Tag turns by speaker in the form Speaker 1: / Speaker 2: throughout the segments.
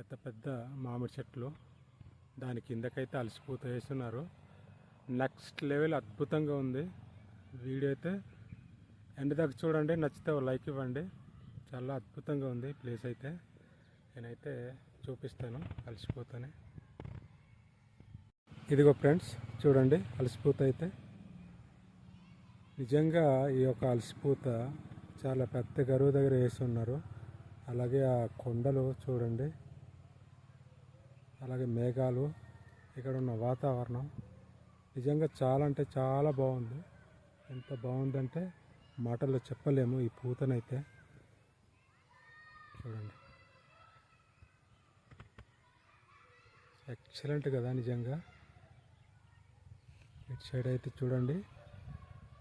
Speaker 1: పెద్ద పెద్ద మామిడి చెట్లు దాని కిందకైతే అలసిపోతూ వేస్తున్నారు నెక్స్ట్ లెవెల్ అద్భుతంగా ఉంది. వీడియో అయితే ఎండ్ దాకా చూడండి నచ్చితే లైక్ ఇవ్వండి. చాలా అద్భుతంగా ఉంది ప్లేస్ అయితే. నేనైతే చూపిస్తాను అలసిపోతానే. ఇదిగో ఫ్రెండ్స్ చూడండి అలసిపూత అయితే. నిజంగా ఈ యొక్క అలసిపూత చాలా పెద్ద గరువు దగ్గర వేసి ఉన్నారు. అలాగే ఆ కొండలు చూడండి. అలాగే మేఘాలు ఇక్కడ ఉన్న వాతావరణం. నిజంగా చాలా అంటే చాలా బాగుంది. ఎంత బాగుందంటే మాటల్లో చెప్పలేము ఈ పూతనైతే. చూడండి. ఎక్సలెంట్ కదా నిజంగా. ఇటు సైడ్ అయితే చూడండి.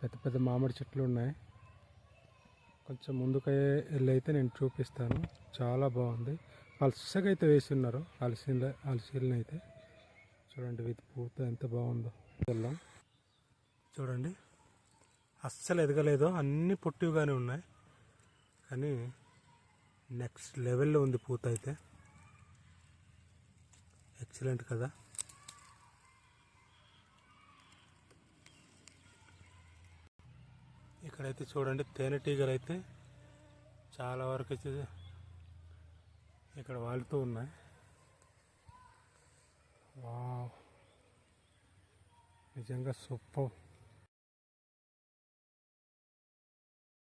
Speaker 1: పెద్ద పెద్ద మామిడి చెట్లు ఉన్నాయి. కొంచెం ముందుకు వెళ్ళి అయితే నేను చూపిస్తాను. చాలా బాగుంది. పల్సగా అయితే వేసి ఉన్నారు అలసిన అలసీలని అయితే. చూడండి విత్ పూత ఎంత బాగుందో. వెళ్దాం చూడండి. అస్సలు ఎదగలేదు. అన్నీ పొట్టివిగానే ఉన్నాయి. కానీ నెక్స్ట్ లెవెల్లో ఉంది పూత అయితే. ఎక్సలెంట్ కదా. ఇక్కడైతే చూడండి తేనెటీగలు అయితే చాలా వరకు అయితే ఇక్కడ వాళ్తూ ఉన్నాయి. వావ్. నిజంగా సూపర్.